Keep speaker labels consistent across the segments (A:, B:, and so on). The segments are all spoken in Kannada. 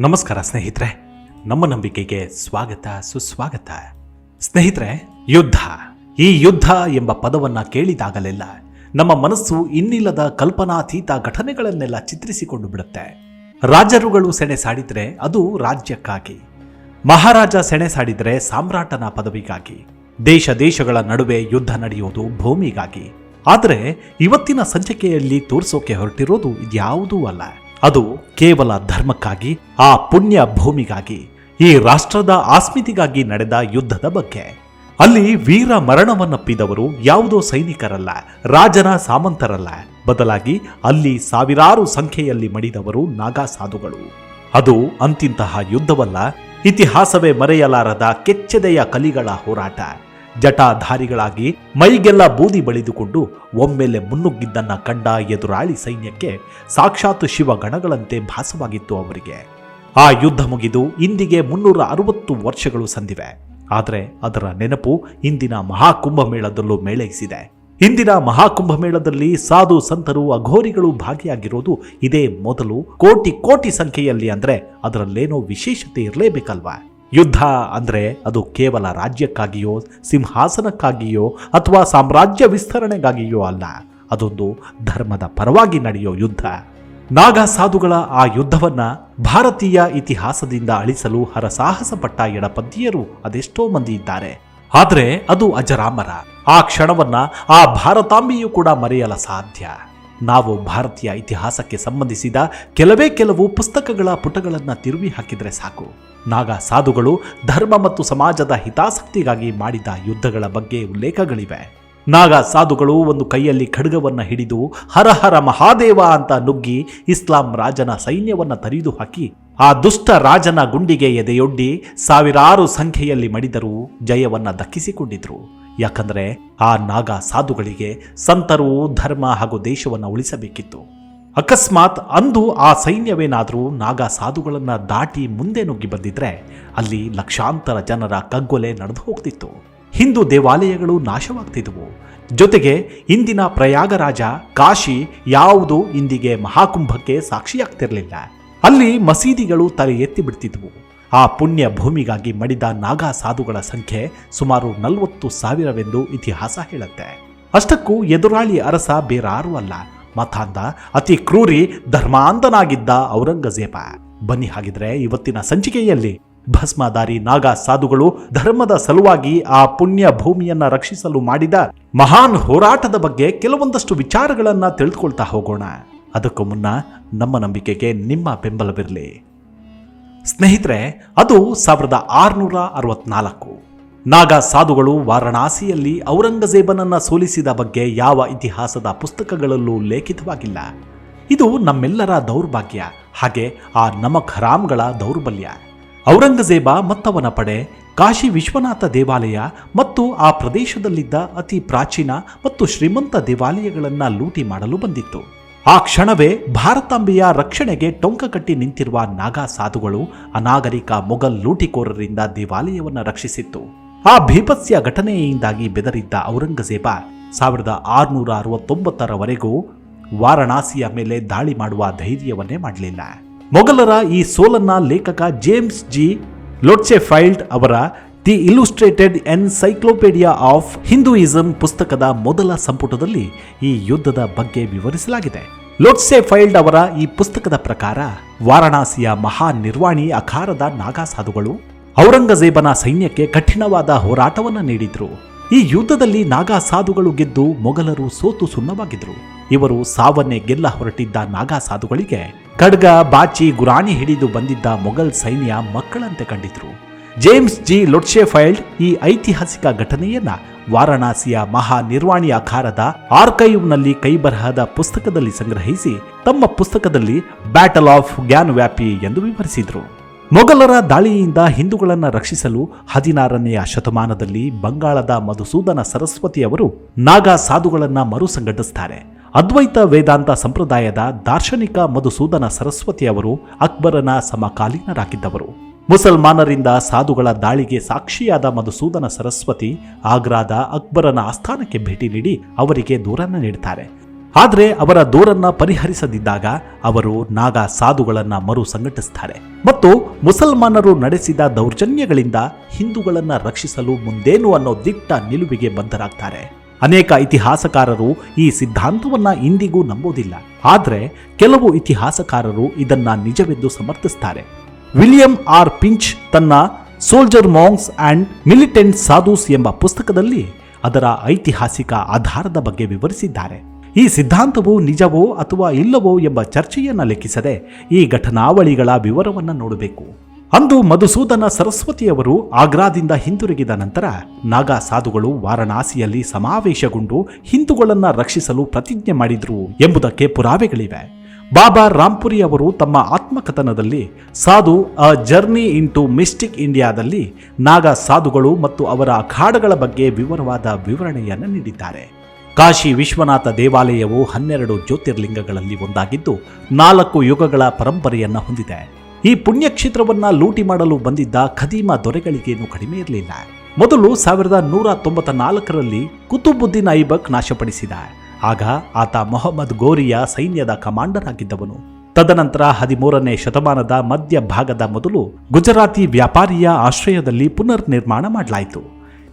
A: ನಮಸ್ಕಾರ ಸ್ನೇಹಿತರೆ, ನಮ್ಮ ನಂಬಿಕೆಗೆ ಸ್ವಾಗತ, ಸುಸ್ವಾಗತ. ಸ್ನೇಹಿತರೆ, ಯುದ್ಧ. ಈ ಯುದ್ಧ ಎಂಬ ಪದವನ್ನ ಕೇಳಿದಾಗಲೆಲ್ಲ ನಮ್ಮ ಮನಸ್ಸು ಇನ್ನಿಲ್ಲದ ಕಲ್ಪನಾತೀತ ಘಟನೆಗಳನ್ನೆಲ್ಲ ಚಿತ್ರಿಸಿಕೊಂಡು ಬಿಡುತ್ತೆ. ರಾಜರುಗಳು ಸೆಣೆ ಸಾಡಿದ್ರೆ ಅದು ರಾಜ್ಯಕ್ಕಾಗಿ. ಮಹಾರಾಜ ಸೆಣೆ ಸಾಡಿದ್ರೆ ಸಾಮ್ರಾಟನ ಪದವಿಗಾಗಿ. ದೇಶ ದೇಶಗಳ ನಡುವೆ ಯುದ್ಧ ನಡೆಯೋದು ಭೂಮಿಗಾಗಿ. ಆದರೆ ಇವತ್ತಿನ ಸಂಚಿಕೆಯಲ್ಲಿ ತೋರಿಸೋಕೆ ಹೊರಟಿರೋದು ಇದ್ಯಾವುದೂ ಅಲ್ಲ. ಅದು ಕೇವಲ ಧರ್ಮಕ್ಕಾಗಿ, ಆ ಪುಣ್ಯ ಭೂಮಿಗಾಗಿ, ಈ ರಾಷ್ಟ್ರದ ಆಸ್ಮಿತಿಗಾಗಿ ನಡೆದ ಯುದ್ಧದ ಬಗ್ಗೆ. ಅಲ್ಲಿ ವೀರ ಮರಣವನ್ನಪ್ಪಿದವರು ಯಾವುದೋ ಸೈನಿಕರಲ್ಲ, ರಾಜನ ಸಾಮಂತರಲ್ಲ. ಬದಲಾಗಿ ಅಲ್ಲಿ ಸಾವಿರಾರು ಸಂಖ್ಯೆಯಲ್ಲಿ ಮಡಿದವರು ನಾಗಾ ಸಾಧುಗಳು ಅದು ಅಂತಿಂತಹ ಯುದ್ಧವಲ್ಲ, ಇತಿಹಾಸವೇ ಮರೆಯಲಾರದ ಕೆಚ್ಚೆದೆಯ ಕಲಿಗಳ ಹೋರಾಟ. ಜಟಾಧಾರಿಗಳಾಗಿ ಮೈಗೆಲ್ಲ ಬೂದಿ ಬಳಿದುಕೊಂಡು ಒಮ್ಮೆಲೆ ಮುನ್ನುಗ್ಗಿದ್ದನ್ನ ಕಂಡ ಎದುರಾಳಿ ಸೈನ್ಯಕ್ಕೆ ಸಾಕ್ಷಾತ್ ಶಿವಗಣಗಳಂತೆ ಭಾಸವಾಗಿತ್ತು ಅವರಿಗೆ. ಆ ಯುದ್ಧ ಮುಗಿದು ಇಂದಿಗೆ ಮುನ್ನೂರ ಅರವತ್ತು ವರ್ಷಗಳು ಸಂದಿವೆ. ಆದರೆ ಅದರ ನೆನಪು ಇಂದಿನ ಮಹಾಕುಂಭಮೇಳದಲ್ಲೂ ಮೇಳೈಸಿದೆ. ಇಂದಿನ ಮಹಾಕುಂಭಮೇಳದಲ್ಲಿ ಸಾಧು ಸಂತರು ಅಘೋರಿಗಳು ಭಾಗಿಯಾಗಿರೋದು ಇದೇ ಮೊದಲು ಕೋಟಿ ಕೋಟಿ ಸಂಖ್ಯೆಯಲ್ಲಿ ಅಂದ್ರೆ ಅದರಲ್ಲೇನೋ ವಿಶೇಷತೆ ಇರಲೇಬೇಕಲ್ವಾ? ಯುದ್ಧ ಅಂದರೆ ಅದು ಕೇವಲ ರಾಜ್ಯಕ್ಕಾಗಿಯೋ, ಸಿಂಹಾಸನಕ್ಕಾಗಿಯೋ ಅಥವಾ ಸಾಮ್ರಾಜ್ಯ ವಿಸ್ತರಣೆಗಾಗಿಯೋ ಅಲ್ಲ. ಅದೊಂದು ಧರ್ಮದ ಪರವಾಗಿ ನಡೆಯೋ ಯುದ್ಧ. ನಾಗ ಸಾಧುಗಳ ಆ ಯುದ್ಧವನ್ನ ಭಾರತೀಯ ಇತಿಹಾಸದಿಂದ ಅಳಿಸಲು ಹರಸಾಹಸ ಪಟ್ಟ ಅದೆಷ್ಟೋ ಮಂದಿ ಇದ್ದಾರೆ. ಆದರೆ ಅದು ಅಜರಾಮರ. ಆ ಕ್ಷಣವನ್ನ ಆ ಭಾರತಾಂಬೆಯೂ ಕೂಡ ಮರೆಯಲ ಸಾಧ್ಯ. ನಾವು ಭಾರತೀಯ ಇತಿಹಾಸಕ್ಕೆ ಸಂಬಂಧಿಸಿದ ಕೆಲವೇ ಕೆಲವು ಪುಸ್ತಕಗಳ ಪುಟಗಳನ್ನು ತಿರುವಿ ಹಾಕಿದ್ರೆ ಸಾಕು. ನಾಗಾ ಸಾಧುಗಳು ಧರ್ಮ ಮತ್ತು ಸಮಾಜದ ಹಿತಾಸಕ್ತಿಗಾಗಿ ಮಾಡಿದ ಯುದ್ಧಗಳ ಬಗ್ಗೆ ಉಲ್ಲೇಖಗಳಿವೆ. ನಾಗಾ ಸಾಧುಗಳು ಒಂದು ಕೈಯಲ್ಲಿ ಖಡ್ಗವನ್ನು ಹಿಡಿದು ಹರ ಹರ ಮಹಾದೇವ ಅಂತ ನುಗ್ಗಿ ಇಸ್ಲಾಂ ರಾಜನ ಸೈನ್ಯವನ್ನು ತರಿದು ಹಾಕಿ, ಆ ದುಷ್ಟ ರಾಜನ ಗುಂಡಿಗೆ ಎದೆಯೊಡ್ಡಿ ಸಾವಿರಾರು ಸಂಖ್ಯೆಯಲ್ಲಿ ಮಡಿದರು ಜಯವನ್ನ ದಕ್ಕಿಸಿಕೊಂಡಿದ್ರು. ಯಾಕಂದ್ರೆ ಆ ನಾಗಾ ಸಾಧುಗಳಿಗೆ ಸಂತರು, ಧರ್ಮ ಹಾಗೂ ದೇಶವನ್ನ ಉಳಿಸಬೇಕಿತ್ತು. ಅಕಸ್ಮಾತ್ ಅಂದು ಆ ಸೈನ್ಯವೇನಾದರೂ ನಾಗಾ ಸಾಧುಗಳನ್ನ ದಾಟಿ ಮುಂದೆ ನುಗ್ಗಿ ಬಂದಿದ್ರೆ ಅಲ್ಲಿ ಲಕ್ಷಾಂತರ ಜನರ ಕಗ್ಗೊಲೆ ನಡೆದು ಹೋಗ್ತಿತ್ತು. ಹಿಂದೂ ದೇವಾಲಯಗಳು ನಾಶವಾಗ್ತಿದ್ವು. ಜೊತೆಗೆ ಇಂದಿನ ಪ್ರಯಾಗರಾಜ ಕಾಶಿ ಯಾವುದು ಇಂದಿಗೆ ಮಹಾಕುಂಭಕ್ಕೆ ಸಾಕ್ಷಿಯಾಗ್ತಿರಲಿಲ್ಲ. ಅಲ್ಲಿ ಮಸೀದಿಗಳು ತಲೆ ಎತ್ತಿ ಬಿಡ್ತಿದ್ವು. ಆ ಪುಣ್ಯ ಭೂಮಿಗಾಗಿ ಮಡಿದ ನಾಗಾ ಸಾಧುಗಳ ಸಂಖ್ಯೆ ಸುಮಾರು ನಲವತ್ತು ಸಾವಿರವೆಂದು ಇತಿಹಾಸ ಹೇಳುತ್ತೆ. ಅಷ್ಟಕ್ಕೂ ಎದುರಾಳಿ ಅರಸ ಬೇರಾರೂ ಅಲ್ಲ. ಮತಾಂಧ, ಅತಿ ಕ್ರೂರಿ, ಧರ್ಮಾಂಧನಾಗಿದ್ದ ಔರಂಗಜೇಬ. ಬನ್ನಿ ಹಾಗಿದ್ರೆ ಇವತ್ತಿನ ಸಂಚಿಕೆಯಲ್ಲಿ ಭಸ್ಮಧಾರಿ ನಾಗಾ ಸಾಧುಗಳು ಧರ್ಮದ ಸಲುವಾಗಿ ಆ ಪುಣ್ಯ ಭೂಮಿಯನ್ನ ರಕ್ಷಿಸಲು ಮಾಡಿದ ಮಹಾನ್ ಹೋರಾಟದ ಬಗ್ಗೆ ಕೆಲವೊಂದಷ್ಟು ವಿಚಾರಗಳನ್ನ ತಿಳಿದುಕೊಳ್ತಾ ಹೋಗೋಣ. ಅದಕ್ಕೂ ಮುನ್ನ ನಮ್ಮ ನಂಬಿಕೆಗೆ ನಿಮ್ಮ ಬೆಂಬಲವಿರಲಿ. ಸ್ನೇಹಿತರೆ, ಅದು ಸಾವಿರದ ಆರುನೂರ ಅರವತ್ನಾಲ್ಕು. ನಾಗಾ ಸಾಧುಗಳು ವಾರಣಾಸಿಯಲ್ಲಿ ಔರಂಗಜೇಬನನ್ನ ಸೋಲಿಸಿದ ಬಗ್ಗೆ ಯಾವ ಇತಿಹಾಸದ ಪುಸ್ತಕಗಳಲ್ಲೂ ಲೇಖಿತವಾಗಿಲ್ಲ. ಇದು ನಮ್ಮೆಲ್ಲರ ದೌರ್ಭಾಗ್ಯ, ಹಾಗೆ ಆ ನಮಕ್ ಹರಾಮ್ಗಳ ದೌರ್ಬಲ್ಯ. ಔರಂಗಜೇಬ ಮತ್ತವನ ಪಡೆ, ಕಾಶಿ ವಿಶ್ವನಾಥ ದೇವಾಲಯ ಮತ್ತು ಆ ಪ್ರದೇಶದಲ್ಲಿದ್ದ ಅತಿ ಪ್ರಾಚೀನ ಮತ್ತು ಶ್ರೀಮಂತ ದೇವಾಲಯಗಳನ್ನು ಲೂಟಿ ಮಾಡಲು ಬಂದಿತ್ತು. ಆ ಕ್ಷಣವೇ ಭಾರತಾಂಬೆಯ ರಕ್ಷಣೆಗೆ ಟೊಂಕ ಕಟ್ಟಿ ನಿಂತಿರುವ ನಾಗಾ ಸಾಧುಗಳು ಅನಾಗರಿಕ ಮೊಘಲ್ ಲೂಟಿಕೋರರಿಂದ ದೇವಾಲಯವನ್ನು ರಕ್ಷಿಸಿತ್ತು. ಆ ಭೀಪತ್ಸ್ಯ ಘಟನೆಯಿಂದಾಗಿ ಬೆದರಿದ್ದ ಔರಂಗಜೇಬ ಸಾವಿರದ ಆರುನೂರ ಅರವತ್ತೊಂಬತ್ತರವರೆಗೂ ವಾರಣಾಸಿಯ ಮೇಲೆ ದಾಳಿ ಮಾಡುವ ಧೈರ್ಯವನ್ನೇ ಮಾಡಲಿಲ್ಲ. ಮೊಘಲರ ಈ ಸೋಲನ್ನ ಲೇಖಕ ಜೇಮ್ಸ್ ಜಿ ಲೊಟ್ಸೆಫೈಲ್ಡ್ ಅವರ the illustrated encyclopedia of Hinduism ಪುಸ್ತಕದ ಮೊದಲ ಸಂಪುಟದಲ್ಲಿ ಈ ಯುದ್ಧದ ಬಗ್ಗೆ ವಿವರಿಸಲಾಗಿದೆ. ಲೋಟ್ಸೆ ಫೈಲ್ಡ್ ಅವರ ಈ ಪುಸ್ತಕದ ಪ್ರಕಾರ, ವಾರಣಾಸಿಯ ಮಹಾ ನಿರ್ವಾಣಿ ಅಖಾರದ ನಾಗಾ ಸಾಧುಗಳು ಔರಂಗಜೇಬನ ಸೈನ್ಯಕ್ಕೆ ಕಠಿಣವಾದ ಹೋರಾಟವನ್ನು ನೀಡಿದ್ರು. ಈ ಯುದ್ಧದಲ್ಲಿ ನಾಗಾ ಸಾಧುಗಳು ಗೆದ್ದು ಮೊಘಲರು ಸೋತು ಸುನ್ನವಾಗಿದ್ರು ಇವರು ಸಾವನ್ನೇ ಗೆಲ್ಲ ಹೊರಟಿದ್ದ ನಾಗಾ ಸಾಧುಗಳಿಗೆ ಖಡ್ಗ, ಬಾಚಿ, ಗುರಾಣಿ ಹಿಡಿದು ಬಂದಿದ್ದ ಮೊಘಲ್ ಸೈನ್ಯ ಮಕ್ಕಳಂತೆ ಕಂಡಿದ್ರು. ಜೇಮ್ಸ್ ಜಿ ಲೊಟ್ಶೆಫೈಲ್ಡ್ ಈ ಐತಿಹಾಸಿಕ ಘಟನೆಯನ್ನ ವಾರಣಾಸಿಯ ಮಹಾ ನಿರ್ವಾಣಿ ಆಕಾರದ ಆರ್ಕೈವ್ನಲ್ಲಿ ಕೈಬರಹದ ಪುಸ್ತಕದಲ್ಲಿ ಸಂಗ್ರಹಿಸಿ ತಮ್ಮ ಪುಸ್ತಕದಲ್ಲಿ ಬ್ಯಾಟಲ್ ಆಫ್ ಗ್ಯಾನ್ ವ್ಯಾಪಿ ಎಂದು ವಿವರಿಸಿದರು. ಮೊಘಲರ ದಾಳಿಯಿಂದ ಹಿಂದೂಗಳನ್ನು ರಕ್ಷಿಸಲು ಹದಿನಾರನೆಯ ಶತಮಾನದಲ್ಲಿ ಬಂಗಾಳದ ಮಧುಸೂದನ ಸರಸ್ವತಿಯವರು ನಾಗಾ ಸಾಧುಗಳನ್ನ ಮರು ಸಂಘಟಿಸ್ತಾರೆ ಅದ್ವೈತ ವೇದಾಂತ ಸಂಪ್ರದಾಯದ ದಾರ್ಶನಿಕ ಮಧುಸೂದನ ಸರಸ್ವತಿಯವರು ಅಕ್ಬರನ ಸಮಕಾಲೀನರಾಗಿದ್ದವರು. ಮುಸಲ್ಮಾನರಿಂದ ಸಾಧುಗಳ ದಾಳಿಗೆ ಸಾಕ್ಷಿಯಾದ ಮಧುಸೂದನ ಸರಸ್ವತಿ ಆಗ್ರಾದ ಅಕ್ಬರನ ಆಸ್ಥಾನಕ್ಕೆ ಭೇಟಿ ನೀಡಿ ಅವರಿಗೆ ದೂರನ್ನ ನೀಡುತ್ತಾರೆ ಆದರೆ ಅವರ ದೂರನ್ನ ಪರಿಹರಿಸದಿದ್ದಾಗ ಅವರು ನಾಗಾ ಸಾಧುಗಳನ್ನು ಮರು ಸಂಘಟಿಸುತ್ತಾರೆ ಮತ್ತು ಮುಸಲ್ಮಾನರು ನಡೆಸಿದ ದೌರ್ಜನ್ಯಗಳಿಂದ ಹಿಂದೂಗಳನ್ನು ರಕ್ಷಿಸಲು ಮುಂದೇನು ಅನ್ನೋ ದಿಟ್ಟ ನಿಲುವಿಗೆ ಬದ್ಧರಾಗ್ತಾರೆ. ಅನೇಕ ಇತಿಹಾಸಕಾರರು ಈ ಸಿದ್ಧಾಂತವನ್ನ ಇಂದಿಗೂ ನಂಬೋದಿಲ್ಲ. ಆದರೆ ಕೆಲವು ಇತಿಹಾಸಕಾರರು ಇದನ್ನ ನಿಜವೆಂದು ಸಮರ್ಥಿಸ್ತಾರೆ. ವಿಲಿಯಂ ಆರ್ ಪಿಂಚ್ ತನ್ನ soldier monks and militant sadhus ಎಂಬ ಪುಸ್ತಕದಲ್ಲಿ ಅದರ ಐತಿಹಾಸಿಕ ಆಧಾರದ ಬಗ್ಗೆ ವಿವರಿಸಿದ್ದಾರೆ. ಈ ಸಿದ್ಧಾಂತವು ನಿಜವೋ ಅಥವಾ ಇಲ್ಲವೋ ಎಂಬ ಚರ್ಚೆಯನ್ನು ಲೆಕ್ಕಿಸದೆ ಈ ಘಟನಾವಳಿಗಳ ವಿವರವನ್ನು ನೋಡಬೇಕು. ಅಂದು ಮಧುಸೂದನ ಸರಸ್ವತಿಯವರು ಆಗ್ರಾದಿಂದ ಹಿಂದಿರುಗಿದ ನಂತರ ನಾಗಾ ಸಾಧುಗಳು ವಾರಣಾಸಿಯಲ್ಲಿ ಸಮಾವೇಶಗೊಂಡು ಹಿಂದೂಗಳನ್ನು ರಕ್ಷಿಸಲು ಪ್ರತಿಜ್ಞೆ ಮಾಡಿದ್ರು ಎಂಬುದಕ್ಕೆ ಪುರಾವೆಗಳಿವೆ. ಬಾಬಾ ರಾಂಪುರಿ ಅವರು ತಮ್ಮ ಆತ್ಮಕಥನದಲ್ಲಿ ಸಾಧು, ಅ ಜರ್ನಿ ಇಂಟು ಮಿಸ್ಟಿಕ್ ಇಂಡಿಯಾದಲ್ಲಿ ನಾಗಾ ಸಾಧುಗಳು ಮತ್ತು ಅವರ ಅಖಾಡಗಳ ಬಗ್ಗೆ ವಿವರವಾದ ವಿವರಣೆಯನ್ನು ನೀಡಿದ್ದಾರೆ. ಕಾಶಿ ವಿಶ್ವನಾಥ ದೇವಾಲಯವು ಹನ್ನೆರಡು ಜ್ಯೋತಿರ್ಲಿಂಗಗಳಲ್ಲಿ ಒಂದಾಗಿದ್ದು, ನಾಲ್ಕು ಯುಗಗಳ ಪರಂಪರೆಯನ್ನು ಹೊಂದಿದೆ. ಈ ಪುಣ್ಯಕ್ಷೇತ್ರವನ್ನ ಲೂಟಿ ಮಾಡಲು ಬಂದಿದ್ದ ಖದೀಮ ದೊರೆಗಳಿಗೇನು ಕಡಿಮೆ ಇರಲಿಲ್ಲ. ಮೊದಲು ಸಾವಿರದ ನೂರ ತೊಂಬತ್ತ ನಾಲ್ಕರಲ್ಲಿ ಕುತುಬುದ್ದೀನ್ ಐಬಕ್ ನಾಶಪಡಿಸಿದ. ಆಗ ಆತ ಮೊಹಮ್ಮದ್ ಗೋರಿಯ ಸೈನ್ಯದ ಕಮಾಂಡರ್ ಆಗಿದ್ದವನು ತದನಂತರ ಹದಿಮೂರನೇ ಶತಮಾನದ ಮಧ್ಯ ಭಾಗದ ಮೊದಲು ಗುಜರಾತಿ ವ್ಯಾಪಾರಿಯ ಆಶ್ರಯದಲ್ಲಿ ಪುನರ್ ನಿರ್ಮಾಣ ಮಾಡಲಾಯಿತು.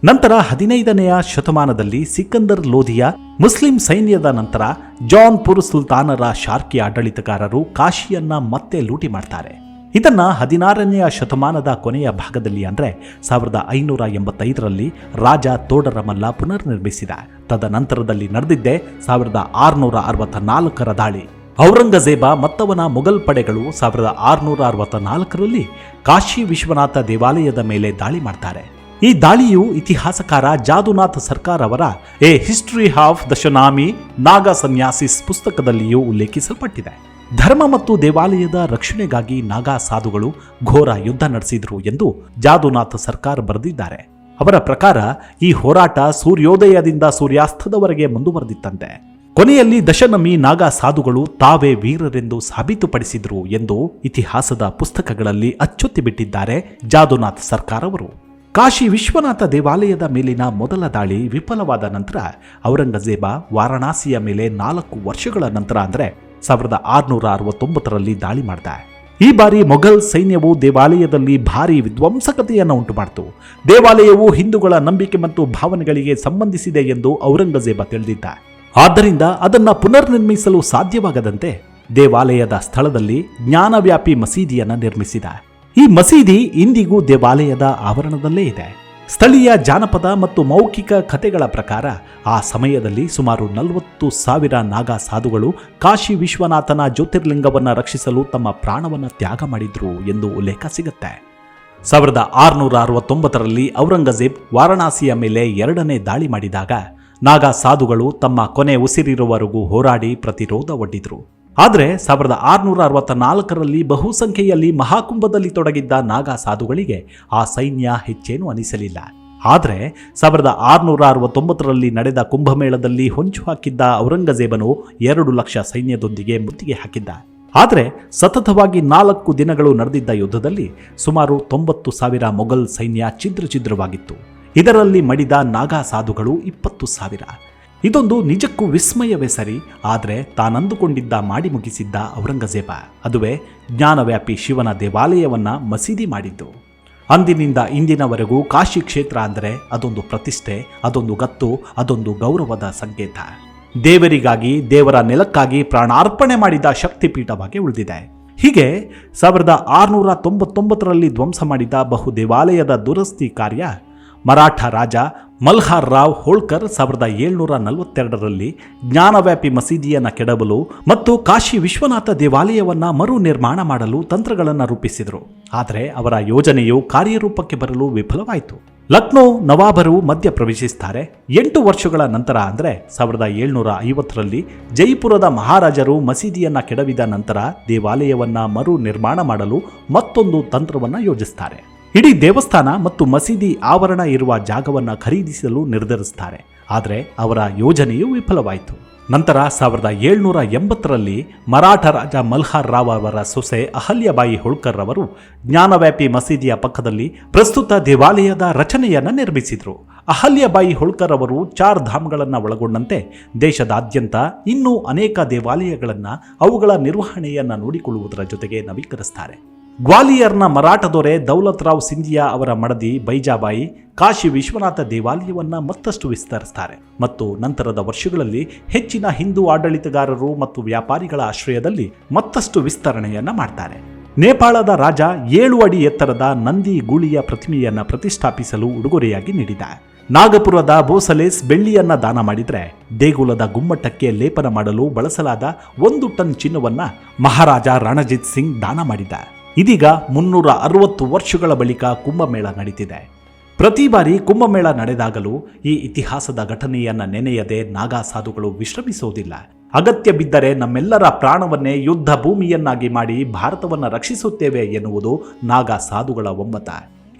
A: ನಂತರ ಹದಿನೈದನೆಯ ಶತಮಾನದಲ್ಲಿ ಸಿಕಂದರ್ ಲೋಧಿಯ ಮುಸ್ಲಿಂ ಸೈನ್ಯದ ನಂತರ ಜಾನ್ಪುರ್ ಸುಲ್ತಾನರ ಶಾರ್ಕಿ ಆಡಳಿತಗಾರರು ಕಾಶಿಯನ್ನ ಮತ್ತೆ ಲೂಟಿ ಮಾಡ್ತಾರೆ. ಇದನ್ನ ಹದಿನಾರನೆಯ ಶತಮಾನದ ಕೊನೆಯ ಭಾಗದಲ್ಲಿ ಅಂದ್ರೆ ಸಾವಿರದ ಐನೂರ ಎಂಬತ್ತೈದರಲ್ಲಿ ರಾಜ ತೋಡರಮಲ್ಲ ಪುನರ್ ನಿರ್ಮಿಸಿದ ತದನಂತರದಲ್ಲಿ ನಡೆದಿದ್ದೆ ಸಾವಿರದ ಆರುನೂರ ಅರವತ್ತ ನಾಲ್ಕರ ದಾಳಿ. ಔರಂಗಜೇಬ ಮತ್ತವನ ಮೊಘಲ್ ಪಡೆಗಳು ಸಾವಿರದ ಆರುನೂರ ಅರವತ್ತ ನಾಲ್ಕರಲ್ಲಿ ಕಾಶಿ ವಿಶ್ವನಾಥ ದೇವಾಲಯದ ಮೇಲೆ ದಾಳಿ ಮಾಡ್ತಾರೆ. ಈ ದಾಳಿಯು ಇತಿಹಾಸಕಾರ ಜಾದುನಾಥ್ ಸರ್ಕಾರ್ ಅವರ a history of Dashanami Naga sannyasis ಪುಸ್ತಕದಲ್ಲಿಯೂ ಉಲ್ಲೇಖಿಸಲ್ಪಟ್ಟಿದೆ. ಧರ್ಮ ಮತ್ತು ದೇವಾಲಯದ ರಕ್ಷಣೆಗಾಗಿ ನಾಗಾ ಸಾಧುಗಳು ಘೋರ ಯುದ್ಧ ನಡೆಸಿದ್ರು ಎಂದು ಜಾದುನಾಥ್ ಸರ್ಕಾರ್ ಬರೆದಿದ್ದಾರೆ. ಅವರ ಪ್ರಕಾರ ಈ ಹೋರಾಟ ಸೂರ್ಯೋದಯದಿಂದ ಸೂರ್ಯಾಸ್ತದವರೆಗೆ ಮುಂದುವರೆದಿತ್ತಂತೆ. ಕೊನೆಯಲ್ಲಿ ದಶನಮಿ ನಾಗಾ ಸಾಧುಗಳು ತಾವೇ ವೀರರೆಂದು ಸಾಬೀತುಪಡಿಸಿದ್ರು ಎಂದು ಇತಿಹಾಸದ ಪುಸ್ತಕಗಳಲ್ಲಿ ಅಚ್ಚೊತ್ತಿ ಬಿಟ್ಟಿದ್ದಾರೆ ಜಾದುನಾಥ್ ಸರ್ಕಾರವರು. ಕಾಶಿ ವಿಶ್ವನಾಥ ದೇವಾಲಯದ ಮೇಲಿನ ಮೊದಲ ದಾಳಿ ವಿಫಲವಾದ ನಂತರ ಔರಂಗಜೇಬ ವಾರಣಾಸಿಯ ಮೇಲೆ ನಾಲ್ಕು ವರ್ಷಗಳ ನಂತರ ಅಂದರೆ ಸಾವಿರದ ಆರುನೂರ ಅರವತ್ತೊಂಬತ್ತರಲ್ಲಿ ದಾಳಿ ಮಾಡಿದ. ಈ ಬಾರಿ ಮೊಘಲ್ ಸೈನ್ಯವು ದೇವಾಲಯದಲ್ಲಿ ಭಾರಿ ವಿಧ್ವಂಸಕತೆಯನ್ನು ಉಂಟು ಮಾಡಿತು ದೇವಾಲಯವು ಹಿಂದೂಗಳ ನಂಬಿಕೆ ಮತ್ತು ಭಾವನೆಗಳಿಗೆ ಸಂಬಂಧಿಸಿದೆ ಎಂದು ಔರಂಗಜೇಬ ತಿಳಿದಿದ್ದ. ಆದ್ದರಿಂದ ಅದನ್ನು ಪುನರ್ನಿರ್ಮಿಸಲು ಸಾಧ್ಯವಾಗದಂತೆ ದೇವಾಲಯದ ಸ್ಥಳದಲ್ಲಿ ಜ್ಞಾನವ್ಯಾಪಿ ಮಸೀದಿಯನ್ನು ನಿರ್ಮಿಸಿದ. ಈ ಮಸೀದಿ ಇಂದಿಗೂ ದೇವಾಲಯದ ಆವರಣದಲ್ಲೇ ಇದೆ. ಸ್ಥಳೀಯ ಜಾನಪದ ಮತ್ತು ಮೌಖಿಕ ಕಥೆಗಳ ಪ್ರಕಾರ ಆ ಸಮಯದಲ್ಲಿ ಸುಮಾರು ನಲವತ್ತು ಸಾವಿರ ನಾಗಾ ಸಾಧುಗಳು ಕಾಶಿ ವಿಶ್ವನಾಥನ ಜ್ಯೋತಿರ್ಲಿಂಗವನ್ನು ರಕ್ಷಿಸಲು ತಮ್ಮ ಪ್ರಾಣವನ್ನು ತ್ಯಾಗ ಮಾಡಿದ್ರು ಎಂದು ಉಲ್ಲೇಖ ಸಿಗುತ್ತೆ. ಸಾವಿರದ ಆರುನೂರ ಅರವತ್ತೊಂಬತ್ತರಲ್ಲಿ ಔರಂಗಜೇಬ್ ವಾರಣಾಸಿಯ ಮೇಲೆ ಎರಡನೇ ದಾಳಿ ಮಾಡಿದಾಗ ನಾಗಾ ಸಾಧುಗಳು ತಮ್ಮ ಕೊನೆ ಉಸಿರಿರುವವರೆಗೂ ಹೋರಾಡಿ ಪ್ರತಿರೋಧ ಒಡ್ಡಿದ್ರು. ಆದರೆ ಸಾವಿರದ ಆರುನೂರ ಅರವತ್ತ ನಾಲ್ಕರಲ್ಲಿ ಬಹುಸಂಖ್ಯೆಯಲ್ಲಿ ಮಹಾಕುಂಭದಲ್ಲಿ ತೊಡಗಿದ್ದ ನಾಗಾ ಸಾಧುಗಳಿಗೆ ಆ ಸೈನ್ಯ ಹೆಚ್ಚೇನೂ ಅನಿಸಲಿಲ್ಲ. ಆದರೆ ಸಾವಿರದ ಆರುನೂರ ಅರವತ್ತೊಂಬತ್ತರಲ್ಲಿ ನಡೆದ ಕುಂಭಮೇಳದಲ್ಲಿ ಹೊಂಚು ಹಾಕಿದ್ದ ಔರಂಗಜೇಬನು ಎರಡು ಲಕ್ಷ ಸೈನ್ಯದೊಂದಿಗೆ ಮುತ್ತಿಗೆ ಹಾಕಿದ್ದ. ಆದರೆ ಸತತವಾಗಿ ನಾಲ್ಕು ದಿನಗಳು ನಡೆದಿದ್ದ ಯುದ್ಧದಲ್ಲಿ ಸುಮಾರು ತೊಂಬತ್ತು ಸಾವಿರ ಮೊಘಲ್ ಸೈನ್ಯ ಛಿದ್ರ ಛಿದ್ರವಾಗಿತ್ತು. ಇದರಲ್ಲಿ ಮಡಿದ ನಾಗಾ ಸಾಧುಗಳು ಇಪ್ಪತ್ತು ಸಾವಿರ. ಇದೊಂದು ನಿಜಕ್ಕೂ ವಿಸ್ಮಯವೇ ಸರಿ, ಆದರೆ ತಾನಂದುಕೊಂಡಿದ್ದ ಮಾಡಿ ಮುಗಿಸಿದ್ದ ಔರಂಗಜೇಬ ಅದುವೇ ಜ್ಞಾನವ್ಯಾಪಿ ಶಿವನ ದೇವಾಲಯವನ್ನ ಮಸೀದಿ ಮಾಡಿದ್ದು. ಅಂದಿನಿಂದ ಇಂದಿನವರೆಗೂ ಕಾಶಿ ಕ್ಷೇತ್ರ ಅಂದರೆ ಅದೊಂದು ಪ್ರತಿಷ್ಠೆ, ಅದೊಂದು ಗತ್ತು, ಅದೊಂದು ಗೌರವದ ಸಂಕೇತ. ದೇವರಿಗಾಗಿ, ದೇವರ ನೆಲಕ್ಕಾಗಿ ಪ್ರಾಣಾರ್ಪಣೆ ಮಾಡಿದ ಶಕ್ತಿಪೀಠವಾಗಿ ಉಳಿದಿದೆ. ಹೀಗೆ ಸಾವಿರದ ಆರುನೂರ ತೊಂಬತ್ತೊಂಬತ್ತರಲ್ಲಿ ಧ್ವಂಸ ಮಾಡಿದ ಬಹು ದೇವಾಲಯದ ದುರಸ್ತಿ ಕಾರ್ಯ ಮರಾಠ ರಾಜ ಮಲ್ಹಾರ್ ರಾವ್ ಹೋಳ್ಕರ್ ಸಾವಿರದ ಏಳ್ನೂರ ನಲವತ್ತೆರಡರಲ್ಲಿ ಜ್ಞಾನವ್ಯಾಪಿ ಮಸೀದಿಯನ್ನು ಕೆಡವಲು ಮತ್ತು ಕಾಶಿ ವಿಶ್ವನಾಥ ದೇವಾಲಯವನ್ನ ಮರು ನಿರ್ಮಾಣ ಮಾಡಲು ತಂತ್ರಗಳನ್ನು ರೂಪಿಸಿದರು. ಆದರೆ ಅವರ ಯೋಜನೆಯು ಕಾರ್ಯರೂಪಕ್ಕೆ ಬರಲು ವಿಫಲವಾಯಿತು. ಲಕ್ನೋ ನವಾಬರು ಮಧ್ಯ ಪ್ರವೇಶಿಸುತ್ತಾರೆ ಎಂಟು ವರ್ಷಗಳ ನಂತರ ಅಂದರೆ ಸಾವಿರದ ಏಳ್ನೂರ ಐವತ್ತರಲ್ಲಿ ಜೈಪುರದ ಮಹಾರಾಜರು ಮಸೀದಿಯನ್ನು ಕೆಡವಿದ ನಂತರ ದೇವಾಲಯವನ್ನ ಮರು ನಿರ್ಮಾಣ ಮಾಡಲು ಮತ್ತೊಂದು ತಂತ್ರವನ್ನು ಯೋಜಿಸ್ತಾರೆ. ಇಡೀ ದೇವಸ್ಥಾನ ಮತ್ತು ಮಸೀದಿ ಆವರಣ ಇರುವ ಜಾಗವನ್ನು ಖರೀದಿಸಲು ನಿರ್ಧರಿಸುತ್ತಾರೆ ಆದರೆ ಅವರ ಯೋಜನೆಯು ವಿಫಲವಾಯಿತು. ನಂತರ ಸಾವಿರದ ಏಳ್ನೂರ ಎಂಬತ್ತರಲ್ಲಿ ಮರಾಠ ರಾಜ ಮಲ್ಹಾರ್ ರಾವ್ ಅವರ ಸೊಸೆ ಅಹಲ್ಯಬಾಯಿ ಹೋಳ್ಕರ್ ಅವರು ಜ್ಞಾನವ್ಯಾಪಿ ಮಸೀದಿಯ ಪಕ್ಕದಲ್ಲಿ ಪ್ರಸ್ತುತ ದೇವಾಲಯದ ರಚನೆಯನ್ನು ನಿರ್ಮಿಸಿದರು. ಅಹಲ್ಯಬಾಯಿ ಹೋಳ್ಕರ್ ಅವರು ಚಾರ್ ಧಾಮ್ಗಳನ್ನು ಒಳಗೊಂಡಂತೆ ದೇಶದಾದ್ಯಂತ ಇನ್ನೂ ಅನೇಕ ದೇವಾಲಯಗಳನ್ನು ಅವುಗಳ ನಿರ್ವಹಣೆಯನ್ನು ನೋಡಿಕೊಳ್ಳುವುದರ ಜೊತೆಗೆ ನವೀಕರಿಸ್ತಾರೆ. ಗ್ವಾಲಿಯರ್ನ ಮರಾಠ ದೊರೆ ದೌಲತ್ ರಾವ್ ಸಿಂಧಿಯಾ ಅವರ ಮಡದಿ ಬೈಜಾಬಾಯಿ ಕಾಶಿ ವಿಶ್ವನಾಥ ದೇವಾಲಯವನ್ನ ಮತ್ತಷ್ಟು ವಿಸ್ತರಿಸ್ತಾರೆ. ಮತ್ತು ನಂತರದ ವರ್ಷಗಳಲ್ಲಿ ಹೆಚ್ಚಿನ ಹಿಂದೂ ಆಡಳಿತಗಾರರು ಮತ್ತು ವ್ಯಾಪಾರಿಗಳ ಆಶ್ರಯದಲ್ಲಿ ಮತ್ತಷ್ಟು ವಿಸ್ತರಣೆಯನ್ನು ಮಾಡ್ತಾರೆ. ನೇಪಾಳದ ರಾಜ ಏಳು ಅಡಿ ಎತ್ತರದ ನಂದಿ ಗೂಳಿಯ ಪ್ರತಿಮೆಯನ್ನು ಪ್ರತಿಷ್ಠಾಪಿಸಲು ಉಡುಗೊರೆಯಾಗಿ ನೀಡಿದ. ನಾಗಪುರದ ಬೋಸಲೇಸ್ ಬೆಳ್ಳಿಯನ್ನ ದಾನ ಮಾಡಿದರೆ ದೇಗುಲದ ಗುಮ್ಮಟಕ್ಕೆ ಲೇಪನ ಮಾಡಲು ಬಳಸಲಾದ ಒಂದು ಟನ್ ಚಿನ್ನವನ್ನ ಮಹಾರಾಜ ರಣಜಿತ್ ಸಿಂಗ್ ದಾನ ಮಾಡಿದ. ಇದೀಗ ಮುನ್ನೂರ ಅರವತ್ತು ವರ್ಷಗಳ ಬಳಿಕ ಕುಂಭಮೇಳ ನಡೀತಿದೆ. ಪ್ರತಿ ಬಾರಿ ಕುಂಭಮೇಳ ನಡೆದಾಗಲೂ ಈ ಇತಿಹಾಸದ ಘಟನೆಯನ್ನ ನೆನೆಯದೆ ನಾಗಾ ಸಾಧುಗಳು ವಿಶ್ರಮಿಸುವುದಿಲ್ಲ. ಅಗತ್ಯ ಬಿದ್ದರೆ ನಮ್ಮೆಲ್ಲರ ಪ್ರಾಣವನ್ನೇ ಯುದ್ಧ ಭೂಮಿಯನ್ನಾಗಿ ಮಾಡಿ ಭಾರತವನ್ನ ರಕ್ಷಿಸುತ್ತೇವೆ ಎನ್ನುವುದು ನಾಗಾ ಸಾಧುಗಳ ಒಮ್ಮತ.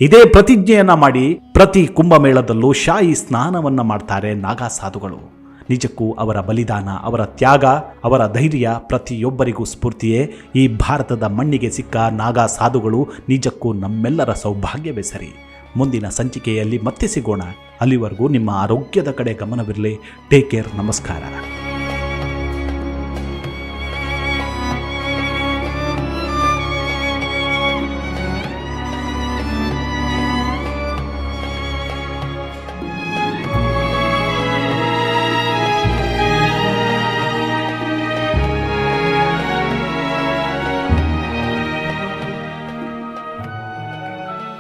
A: ಇದೇ ಪ್ರತಿಜ್ಞೆಯನ್ನ ಮಾಡಿ ಪ್ರತಿ ಕುಂಭಮೇಳದಲ್ಲೂ ಶಾಹಿ ಸ್ನಾನವನ್ನ ಮಾಡ್ತಾರೆ ನಾಗಾ ಸಾಧುಗಳು. ನಿಜಕ್ಕೂ ಅವರ ಬಲಿದಾನ, ಅವರ ತ್ಯಾಗ, ಅವರ ಧೈರ್ಯ ಪ್ರತಿಯೊಬ್ಬರಿಗೂ ಸ್ಫೂರ್ತಿಯೇ. ಈ ಭಾರತದ ಮಣ್ಣಿಗೆ ಸಿಕ್ಕ ನಾಗಾ ಸಾಧುಗಳು ನಿಜಕ್ಕೂ ನಮ್ಮೆಲ್ಲರ ಸೌಭಾಗ್ಯವೇ ಸರಿ. ಮುಂದಿನ ಸಂಚಿಕೆಯಲ್ಲಿ ಮತ್ತೆ ಸಿಗೋಣ. ಅಲ್ಲಿವರೆಗೂ ನಿಮ್ಮ ಆರೋಗ್ಯದ ಕಡೆ ಗಮನವಿರಲಿ. ಟೇಕ್ ಕೇರ್ ನಮಸ್ಕಾರ.